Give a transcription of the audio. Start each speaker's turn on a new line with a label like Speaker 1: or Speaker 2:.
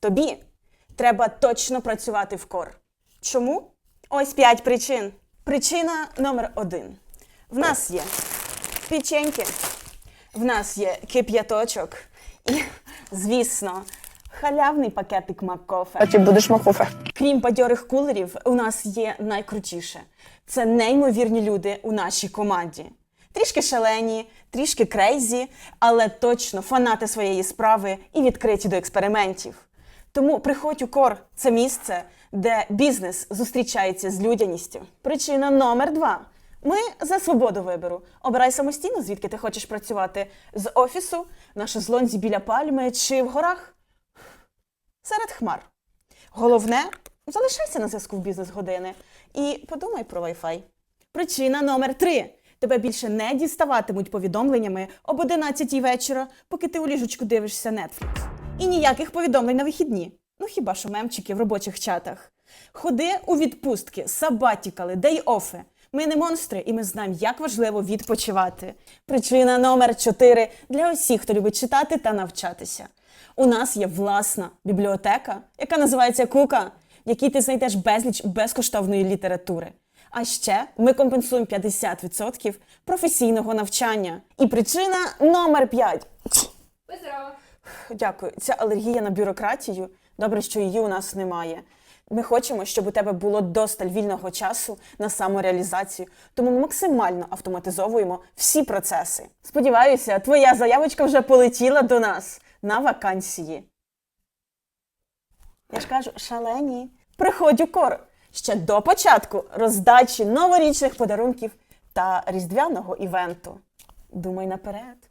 Speaker 1: Тобі треба точно працювати в кор. Чому? Ось п'ять причин. Причина номер один. В нас є печеньки, в нас є кип'яточок і, звісно, халявний пакетик Маккофе.
Speaker 2: А ти будеш макофе.
Speaker 1: Крім бадьорих кулерів, у нас є найкрутіше. Це неймовірні люди у нашій команді. Трішки шалені, трішки крейзі, але точно фанати своєї справи і відкриті до експериментів. Тому приходь у кор це місце, де бізнес зустрічається з людяністю. Причина номер два. Ми за свободу вибору. Обирай самостійно, звідки ти хочеш працювати з офісу, на шезлонзі біля пальми чи в горах серед хмар. Головне, залишайся на зв'язку в бізнес-години і подумай про Wi-Fi. Причина номер три. Тебе більше не діставатимуть повідомленнями об 11 вечора, поки ти у ліжечку дивишся Netflix. І ніяких повідомлень на вихідні. Ну хіба що мемчики в робочих чатах. Ходи у відпустки, сабатікали, дей-офи. Ми не монстри, і ми знаємо, як важливо відпочивати. Причина номер 4 для усіх, хто любить читати та навчатися. У нас є власна бібліотека, яка називається Кука, в якій ти знайдеш безліч безкоштовної літератури. А ще ми компенсуємо 50% професійного навчання. І причина номер 5. Дякую. Ця алергія на бюрократію. Добре, що її у нас немає. Ми хочемо, щоб у тебе було досталь вільного часу на самореалізацію, тому ми максимально автоматизовуємо всі процеси. Сподіваюся, твоя заявочка вже полетіла до нас на вакансії. Я ж кажу, шалені. Приходь у кор ще до початку роздачі новорічних подарунків та різдвяного івенту. Думай наперед.